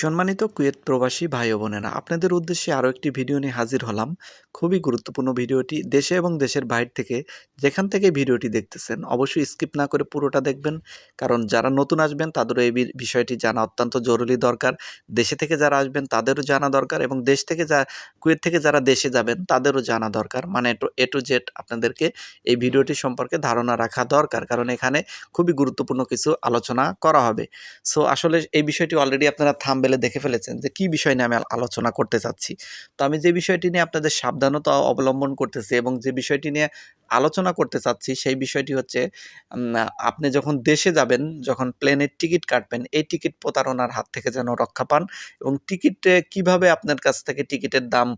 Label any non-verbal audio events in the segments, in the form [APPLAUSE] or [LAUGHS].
সম্মানিত কুয়েত প্রবাসী ভাই বোনেরা, আপনাদের উদ্দেশ্যে আরও একটি ভিডিও নিয়ে হাজির হলাম। খুবই গুরুত্বপূর্ণ ভিডিওটি দেশে এবং দেশের বাইরে থেকে যেখান থেকে ভিডিওটি দেখতেছেন, অবশ্যই স্কিপ না করে পুরোটা দেখবেন। কারণ যারা নতুন আসবেন, তাদেরও এই বিষয়টি জানা অত্যন্ত জরুরি দরকার। দেশে থেকে যারা আসবেন, তাদেরও জানা দরকার এবং দেশ থেকে যা, কুয়েত থেকে যারা দেশে যাবেন, তাদেরও জানা দরকার। মানে এ টু জেড আপনাদেরকে এই ভিডিওটি সম্পর্কে ধারণা রাখা দরকার। কারণ এখানে খুবই গুরুত্বপূর্ণ কিছু আলোচনা করা হবে। সো আসলে এই বিষয়টি অলরেডি আপনারা থামবেলে দেখে ফেলেছেন যে, কি বিষয় নিয়ে আমি আলোচনা করতে চাচ্ছি? তো আমি যে বিষয়টি নিয়ে আপনাদের সাবধানতা অবলম্বন করতেছি এবং যে বিষয়টি নিয়ে আলোচনা করতে চাচ্ছি, সেই বিষয়টি হচ্ছে আপনি যখন দেশে যাবেন, যখন প্লেনের টিকিট কাটবেন, এই টিকিট প্রতারণার হাত থেকে যেন রক্ষা পান এবং টিকিটে কীভাবে আপনার কাছ থেকে টিকিটের দাম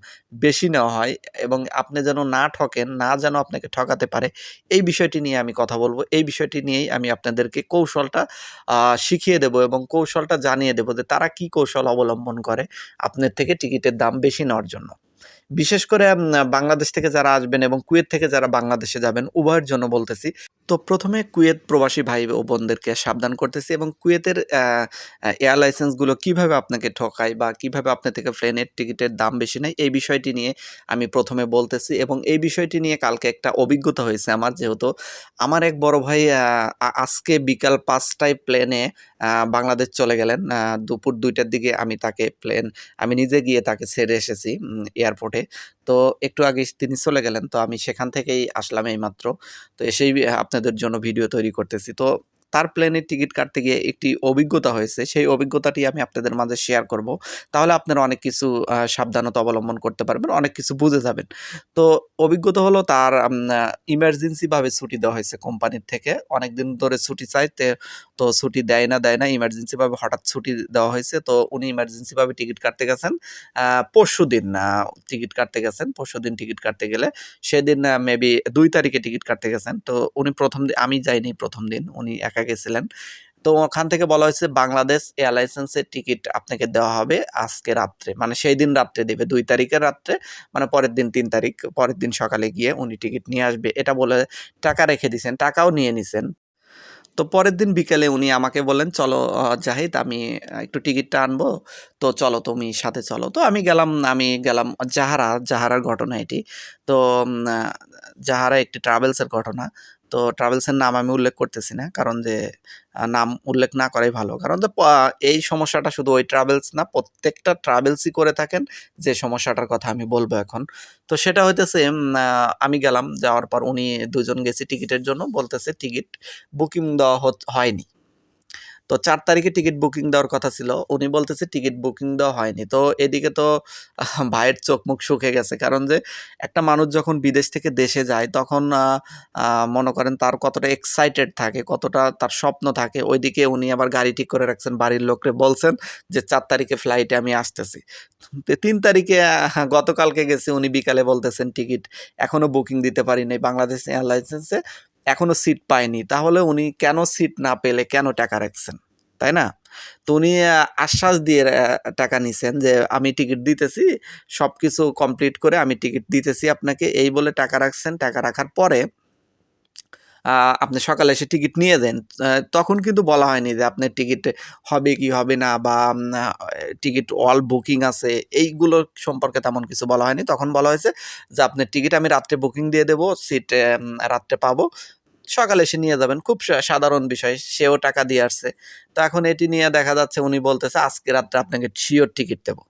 বেশি নেওয়া হয় এবং আপনি যেন না ঠকেন, না যেন আপনাকে ঠকাতে পারে, এই বিষয়টি নিয়ে আমি কথা বলব। এই বিষয়টি নিয়েই আমি আপনাদেরকে কৌশলটা শিখিয়ে দেব এবং কৌশলটা জানিয়ে দেব যে তারা কি কৌশল অবলম্বন করে আপনার থেকে টিকিটের দাম বেশি নেওয়ার জন্য। বিশেষ করে বাংলাদেশ থেকে যারা আসবেন এবং কুয়েত থেকে যারা বাংলাদেশে যাবেন, উভয়ের জন্য বলতেছি। তো প্রথমে কুয়েত প্রবাসী ভাই ও বোনদেরকে সাবধান করতেছি এবং কুয়েতের এয়ার লাইসেন্সগুলো কীভাবে আপনাকে ঠকায় বা কীভাবে আপনার থেকে প্লেনের টিকিটের দাম বেশি নেয়, এই বিষয়টি নিয়ে আমি প্রথমে বলতেছি এবং এই বিষয়টি নিয়ে কালকে একটা অভিজ্ঞতা হয়েছে আমার। যেহেতু আমার এক বড় ভাই আজকে বিকাল পাঁচটায় প্লেনে বাংলাদেশ চলে গেলেন। দুপুর দুইটার দিকে আমি তাকে প্লেন, আমি নিজে গিয়ে তাকে ছেড়ে এসেছি এয়ারপোর্টে। তো একটু আগে তিনি চলে গেলেন, তো আমি সেখান থেকেই আসলাম এইমাত্র। তো এসেই আপনাদের জন্য ভিডিও তৈরি করতেছি। তো তার প্লেনের টিকিট কাটতে গিয়ে একটি অভিজ্ঞতা হয়েছে। সেই অভিজ্ঞতাটি আমি আপনাদের মাঝে শেয়ার করব। তাহলে আপনারা অনেক কিছু সাবধানতা অবলম্বন করতে পারবেন, অনেক কিছু বুঝে যাবেন। তো অভিজ্ঞতা হলো তার ইমার্জেন্সিভাবে ছুটি দেওয়া হয়েছে কোম্পানির থেকে। অনেক দিন ধরে ছুটি চাইতে তো ছুটি দেয় না দেয় না ইমার্জেন্সিভাবে হঠাৎ ছুটি দেওয়া হয়েছে। তো উনি ইমার্জেন্সিভাবে টিকিট কাটতে গেছেন পরশু দিন টিকিট কাটতে গেছেন। পরশু দিন টিকিট কাটতে গেলে সেদিন মেবি দুই তারিখে টিকিট কাটতে গেছেন। তো উনি প্রথম আমি যাইনি প্রথম দিন। উনি একা গেছিলেন। তো ওখান থেকে বলা হয়েছে বাংলাদেশ এয়ারলাইন্সের টিকিট আপনাকে দেওয়া হবে আজকে রাত্রে। মানে সেই দিন রাত্রে দেবে, দুই তারিখের রাত্রে। মানে পরের দিন তিন তারিখ, পরের দিন সকালে গিয়ে উনি টিকিট নিয়ে আসবে। এটা বলে টাকা রেখে দিয়েছেন, টাকাও নিয়ে নিছেন। তো পরের দিন বিকেলে উনি আমাকে বললেন, চলো জাহিদ, আমি একটু টিকিটটা আনব। তো চলো, তুমি সাথে চলো। তো আমি গেলাম আমি গেলাম জাহারা, জাহারার ঘটনা এটি। তো জাহারা একটি ট্রাভেলসের ঘটনা। তো ট্রাভেলসের নাম আমি উল্লেখ করতেছি না, কারণ যে নাম উল্লেখ না করাই ভালো। কারণ তো এই সমস্যাটা শুধু ওই ট্রাভেলস না, প্রত্যেকটা ট্রাভেলসই করে থাকেন, যে সমস্যাটার কথা আমি বলব এখন। তো সেটা হইতেছে আমি গেলাম, যাওয়ার পর উনি দুজন গেছি টিকিটের জন্য, বলতেছে টিকিট বুকিং দেওয়া হয়নি। তো চার তারিখে টিকিট বুকিং দেওয়ার কথা ছিল। উনি বলতেছে টিকিট বুকিং দেওয়া হয়নি। তো এদিকে তো [LAUGHS] ভাইয়ের চোখ মুখ শুকে গেছে। কারণ যে একটা মানুষ যখন বিদেশ থেকে দেশে যায়, তখন মনে করেন তার কতটা এক্সাইটেড থাকে, কতটা তার স্বপ্ন থাকে। ওইদিকে উনি আবার গাড়ি ঠিক করে রাখছেন, বাড়ির লোকরে বলছেন যে, চার তারিখে ফ্লাইটে আমি আসতেছি। তিন তারিখে গতকালকে গেছে। উনি বিকালে বলতেছেন টিকিট এখনও বুকিং দিতে পারি পারিনি বাংলাদেশ এয়ারলাইন্সে এখনও সিট পায়নি। তাহলে উনি কেন সিট না পেলে কেন টাকা রাখছেন? তাই না? তো উনি আশ্বাস দিয়ে টাকা নিছেন যে আমি টিকিট দিতেছি সব কিছু কমপ্লিট করে আমি টিকিট দিতেছি আপনাকে, এই বলে টাকা রাখছেন। টাকা রাখার পরে আপনি সকালে এসে টিকিট নিয়ে দেন। তখন কিন্তু বলা হয়নি যে আপনার টিকিট হবে কি হবে না বা টিকিট অল বুকিং আছে। এইগুলো সম্পর্কে তেমন কিছু বলা হয়নি। তখন বলা হয়েছে যে আপনার টিকিট আমি রাত্রে বুকিং দিয়ে দেবো সিট রাত্রে পাবো। সকালে এসে নিয়ে যাবেন। খুব সাধারণ বিষয়, সেও টাকা দিয়ে আসছে। তো এখন এটি নিয়ে দেখা যাচ্ছে উনি বলতেছে, আজকে রাত্রে আপনাকে শিওর টিকিট দেবো।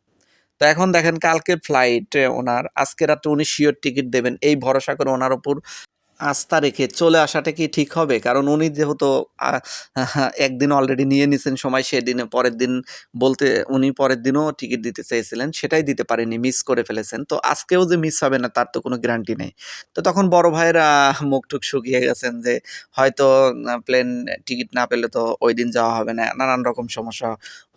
তো এখন দেখেন কালকের ফ্লাইটে ওনার, আজকে রাত্রে উনি শিওর টিকিট দেবেন। এই ভরসা করে ওনার উপর আস্থা রেখে চলে আসাটা কি ঠিক হবে? কারণ উনি যেহেতু একদিন অলরেডি নিয়ে নিছেন সময়, সেদিনে পরের দিন বলতে, উনি পরের দিনও টিকিট দিতে চেয়েছিলেন, সেটাই দিতে পারেনি মিস করে ফেলেছেন। তো আজকেও যে মিস হবে না, তার তো কোনো গ্যারান্টি নেই। তো তখন বড় ভাইয়েরা মুখ টুক শুকিয়ে গেছেন যে, হয়তো প্লেন টিকিট না পেলে তো ওই দিন যাওয়া হবে না, নানান রকম সমস্যা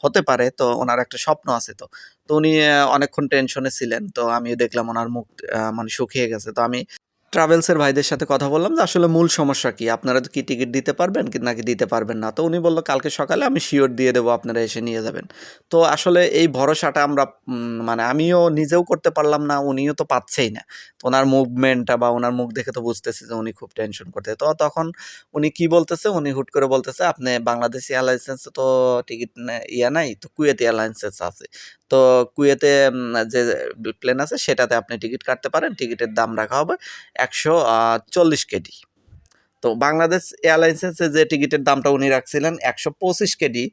হতে পারে, তো ওনার একটা স্বপ্ন আছে তো। তো উনি অনেকক্ষণ টেনশনে ছিলেন, তো আমিও দেখলাম ওনার মুখ মানে শুকিয়ে গেছে। তো আমি ট্রাভেলসের ভাইদের সাথে কথা বললাম যে আসলে মূল সমস্যা কি? আপনারা কি টিকিট দিতে পারবেন কি নাকি দিতে পারবেন না? তো উনি বলল, কালকে সকালে আমি শিওর দিয়ে দেবো, আপনারা এসে নিয়ে যাবেন। তো আসলে এই ভরসাটা আমরা মানে আমিও নিজেও করতে পারলাম না, উনিও তো পাচ্ছেই না। তো ওনার মুভমেন্টটা বা ওনার মুখ দেখে তো বুঝতেছি যে উনি খুব টেনশন করতে তো তখন উনি কি বলতেছে? উনি হুট করে বলতেছে, আপনি বাংলাদেশ এয়ারলাইন্সে তো টিকিট ইয়া নাই, তো কুয়েত এয়ারলাইন্সেস আছে। তো কুয়েতে যে প্লেন আছে, সেটাতে আপনি টিকিট কাটতে পারেন, টিকিটের দাম রাখা হবে একশো চল্লিশ কেডি। তো বাংলাদেশ এয়ারলাইন্সের যে টিকিটের দামটা উনি রাখছিলেন, একশো পঁচিশ কেডি।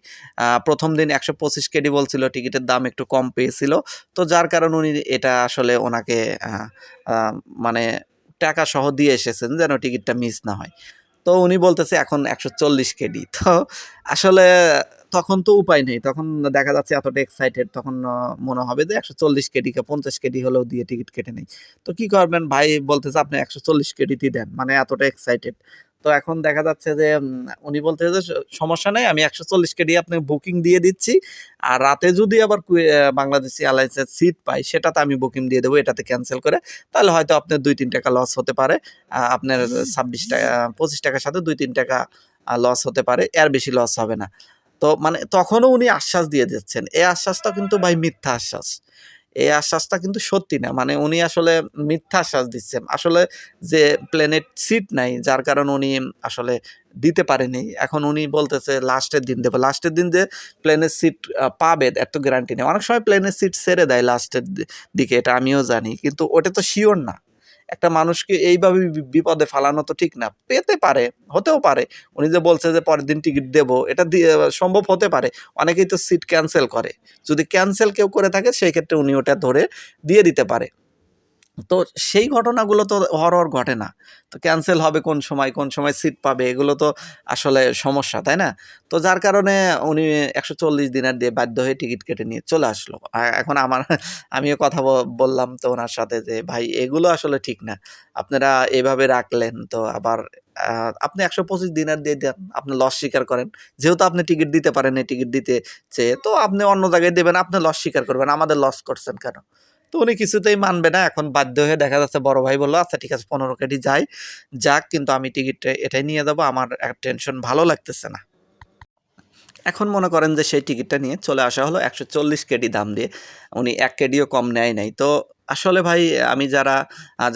প্রথম দিন একশো পঁচিশ কেডি বলছিল, টিকিটের দাম একটু কম পেয়েছিল। তো যার কারণে উনি এটা আসলে ওনাকে মানে টাকা সহ দিয়ে এসেছেন যেন টিকিটটা মিস না হয়। তো উনি বলতেছে এখন একশো চল্লিশ কেডি। তো আসলে তখন তো উপায় নেই। তখন দেখা যাচ্ছে এতটা এক্সাইটেড তখন মনে হবে যে একশো চল্লিশ কেডি কে পঞ্চাশ কেডি হলেও দিয়ে টিকিট কেটে নেই। তো কি করবেন? ভাই বলতেছে, আপনি একশো চল্লিশ কেডিতেই দেন। মানে এতটা এক্সাইটেড তো এখন দেখা যাচ্ছে যে উনি বলতেছে যে, সমস্যা নেই, আমি একশো চল্লিশ কেডি আপনাকে বুকিং দিয়ে দিচ্ছি। আর রাতে যদি আবার বাংলাদেশি এয়ারলাইন্সের সিট পাই, সেটাতে আমি বুকিং দিয়ে দেবো, এটাতে ক্যান্সেল করে। তাহলে হয়তো আপনার দুই তিন টাকা লস হতে পারে। আপনার ছাব্বিশ টাকা, পঁচিশ টাকার সাথে দুই তিন টাকা লস হতে পারে। এর বেশি লস হবে না। তো মানে তখনও উনি আশ্বাস দিয়ে দিচ্ছেন। এই আশ্বাসটা কিন্তু ভাই মিথ্যা আশ্বাস। এই আশ্বাসটা কিন্তু সত্যি না। মানে উনি আসলে মিথ্যা আশ্বাস দিচ্ছেন। আসলে যে প্লেনের সিট নাই, যার কারণে উনি আসলে দিতে পারেনি। এখন উনি বলতেছে, লাস্টের দিন দেবে। লাস্টের দিন যে প্লেনের সিট পাবে এত গ্যারান্টি নেই। অনেক সময় প্লেনের সিট ছেড়ে দেয় লাস্টের দিকে, এটা আমিও জানি। কিন্তু ওটা তো শিওর না। একটা মানুষকে এইভাবে বিপদে ফালানো তো ঠিক না। পেতে পারে, হতেও পারে। উনি যে বলছে যে পরের দিন টিকিট দেবো, এটা সম্ভব হতে পারে। অনেকেই তো সিট ক্যান্সেল করে। যদি ক্যান্সেল কেউ করে থাকে, সেই ক্ষেত্রে উনি ওটা ধরে দিয়ে দিতে পারে। তো সেই ঘটনাগুলো তো হরহর ঘটে না। তো ক্যান্সেল হবে কোন সময় কোন সময় সিট পাবে, এগুলো তো আসলে সমস্যা, তাই না? তো যার কারণে উনি একশো চল্লিশ দিনের দিয়ে বাধ্য হয়ে টিকিট কেটে নিয়ে চলে আসলো। এখন আমার, আমিও কথা বললাম তো ওনার সাথে যে, ভাই, এগুলো আসলে ঠিক না। আপনারা এভাবে রাখলেন তো আবার আপনি একশো পঁচিশ দিনের দিয়ে দেন, আপনি লস স্বীকার করেন। যেহেতু আপনি টিকিট দিতে পারেন এই টিকিট দিতে চেয়ে, তো আপনি অন্য জায়গায় দেবেন, আপনি লস স্বীকার করবেন, আমাদের লস করছেন কেন? তো উনি কিছুতেই মানবে না। এখন বাধ্য হয়ে দেখা যাচ্ছে বড় ভাই বলল আচ্ছা ঠিক আছে, পনেরো কেটি যাই, যাক, কিন্তু আমি টিকিটটা এটাই নিয়ে যাব, আমার টেনশন ভালো লাগতেছে না। এখন মনে করেন যে সেই টিকিটটা নিয়ে চলে আসা হলো একশো চল্লিশ কেডি দাম দিয়ে। উনি এক কেডিও কম নেয় নাই। তো আসলে ভাই, আমি যারা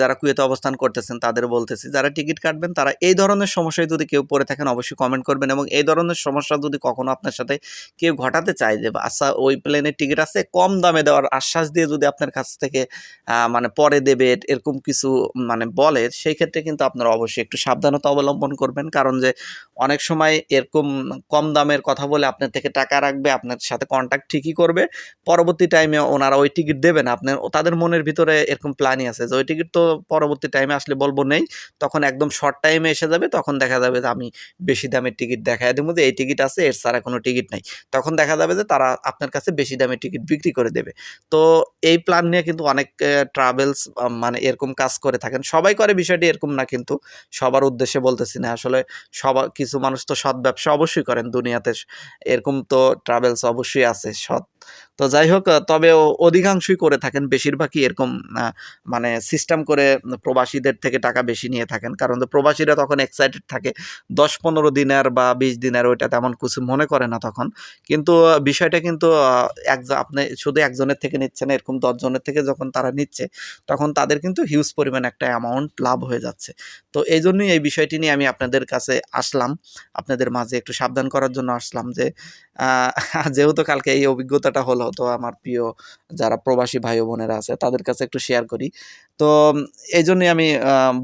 যারা কুয়েতে অবস্থান করতেছেন তাদের বলতেছি, যারা টিকিট কাটবেন তারা এই ধরনের সমস্যায় যদি কেউ পড়ে থাকেন অবশ্যই কমেন্ট করবেন এবং এই ধরনের সমস্যা যদি কখনো আপনার সাথে কেউ ঘটাতে চায় যে আচ্ছা ওই প্লেনের টিকিট আছে, কম দামে দেওয়ার আশ্বাস দিয়ে যদি আপনার কাছ থেকে মানে পরে দেবে, এরকম কিছু মানে বলে, সেই ক্ষেত্রে কিন্তু আপনারা অবশ্যই একটু সাবধানতা অবলম্বন করবেন। কারণ যে, অনেক সময় এরকম কম দামের কথা বলে আপনার থেকে টাকা রাখবে, আপনার সাথে কন্ট্যাক্ট ঠিকই করবে, পরবর্তী টাইমে ওনারা ওই টিকিট দেবেন আপনার, তাদের মনের ভিতরে এরকম প্ল্যানই আছে। যে ওই টিকিট তো পরবর্তী টাইমে আসলে বলব নেই। তখন একদম শর্ট টাইমে এসে যাবে, তখন দেখা যাবে যে আমি বেশি দামের টিকিট দেখায় দেবো যে এই টিকিট আছে, এর ছাড়া কোনো টিকিট নাই। তখন দেখা যাবে যে তারা আপনার কাছে বেশি দামের টিকিট বিক্রি করে দেবে। তো এই প্ল্যান নিয়ে কিন্তু অনেক ট্রাভেলস মানে এরকম কাজ করে থাকেন। সবাই করে বিষয়টি এরকম না কিন্তু সবার উদ্দেশ্যে বলতেছি না। আসলে সবার কিছু মানুষ তো সৎ ব্যবসা অবশ্যই করেন। দুনিয়াতে এরকম তো ট্রাভেলস অবশ্যই আছে। সৎ তো যাই হোক তবে অধিকাংশই করে থাকেন। বেশিরভাগই এরকম মানে সিস্টেম করে প্রবাসীদের থেকে টাকা বেশি নিয়ে থাকেন। কারণ প্রবাসীরা তখন এক্সাইটেড থাকে। দশ পনেরো দিনের বা বিশ দিনের ওইটা তেমন কিছু মনে করে না তখন। কিন্তু বিষয়টা কিন্তু একজন আপনি শুধু একজনের থেকে নিচ্ছেন, এরকম দশজনের থেকে যখন তারা নিচ্ছে, তখন তাদের কিন্তু হিউজ পরিমাণ একটা অ্যামাউন্ট লাভ হয়ে যাচ্ছে। তো এই জন্যই এই বিষয়টি নিয়ে আমি আপনাদের কাছে আসলাম। আপনাদের মাঝে একটু সাবধান করার জন্য আসলাম যে [LAUGHS] যেহেতু কালকে এই অভিজ্ঞতাটা হলো তো আমার প্রিয় যারা প্রবাসী ভাই বোনেরা আছে, তাদের কাছে একটু শেয়ার করি। তো এই জন্যই আমি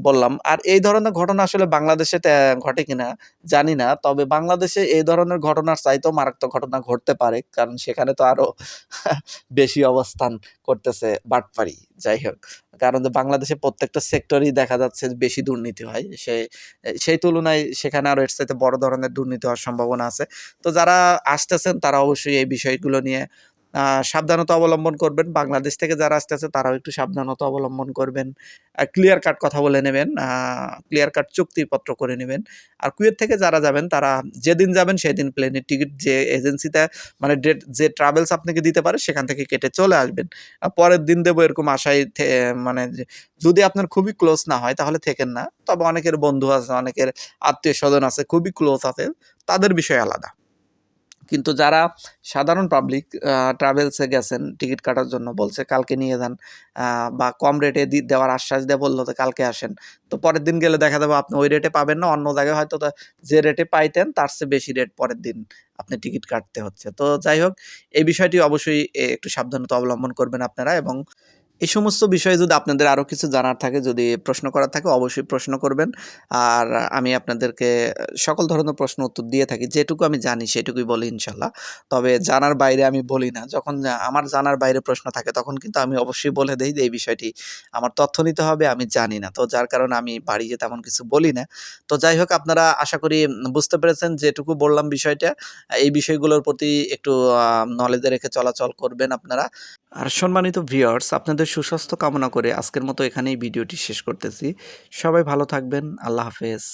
বললাম। আর এই ধরনের ঘটনা আসলে বাংলাদেশে ঘটে কিনা জানি না। তবে বাংলাদেশে এই ধরনের ঘটনার চাইতেও মারাত্মক ঘটনা ঘটতে পারে। কারণ সেখানে তো আরও [LAUGHS] বেশি অবস্থান করতেছে বাটপারি। যাই হোক, কারণ বাংলাদেশে প্রত্যেকটা সেক্টরই দেখা যাচ্ছে বেশি দুর্নীতি হয়। সে, সেই তুলনায় সেখানে আরও এর সাথে বড় ধরনের দুর্নীতি হওয়ার সম্ভাবনা আছে। তো যারা আসতেছেন তারা অবশ্যই এই বিষয়গুলো নিয়ে সাবধানতা অবলম্বন করবেন। বাংলাদেশ থেকে যারা আসতেছে তারাও একটু সাবধানতা অবলম্বন করবেন। ক্লিয়ার কাট কথা বলে নেবেন। ক্লিয়ার কাট চুক্তিপত্র করে নেবেন আর কুয়েত থেকে যারা যাবেন তারা যেদিন যাবেন সেদিন প্লেনের টিকিট যে এজেন্সিতে মানে ডেট যে ট্রাভেলস আপনাকে দিতে পারে সেখান থেকে কেটে চলে আসবেন। পরের দিন দেবো এরকম আশায় মানে যদি আপনার খুবই ক্লোজ না হয় তাহলে থেকেন না। তবে অনেকের বন্ধু আছে, অনেকের আত্মীয় স্বজন আছে, খুবই ক্লোজ আছে, তাদের বিষয় আলাদা। কিন্তু যারা সাধারণ পাবলিক ট্রাভেলসে গেছেন টিকিট কাটার জন্য বলছে, কালকে নিয়ে যান বা কম রেটে দেওয়ার আশ্বাস দিয়ে বলল তো কালকে আসেন। তো পরের দিন গেলে দেখা যাবে আপনি ওই রেটে পাবেন না। অন্য জায়গায় হয়তো যে রেটে পাইতেন, তার চেয়ে বেশি রেট পরের দিন আপনি টিকিট কাটতে হচ্ছে। তো যাই হোক, এই বিষয়টি অবশ্যই একটু সাবধানতা অবলম্বন করবেন আপনারা এবং এই সমস্ত বিষয়ে যদি আপনাদের আরও কিছু জানার থাকে, যদি প্রশ্ন করার থাকে অবশ্যই প্রশ্ন করবেন। আর আমি আপনাদেরকে সকল ধরনের প্রশ্ন উত্তর দিয়ে থাকি। যেটুকু আমি জানি সেটুকুই বলি ইনশাল্লাহ তবে জানার বাইরে আমি বলি না। যখন আমার জানার বাইরে প্রশ্ন থাকে তখন কিন্তু আমি অবশ্যই বলে দিই যে এই বিষয়টি আমার তথ্য নিতে হবে, আমি জানি না। তো যার কারণে আমি বাড়িয়ে তেমন কিছু বলি না। তো যাই হোক আপনারা আশা করি বুঝতে পেরেছেন যেটুকু বললাম বিষয়টা, এই বিষয়গুলোর প্রতি একটু নলেজে রেখে চলাচল করবেন আপনারা। আর সম্মানিত ভিউয়ার্স আপনাদের সুস্বাস্থ্য কামনা করে আজকের মতো এখানেই ভিডিওটি শেষ করতেছি। সবাই ভালো থাকবেন। আল্লাহ হাফেজ।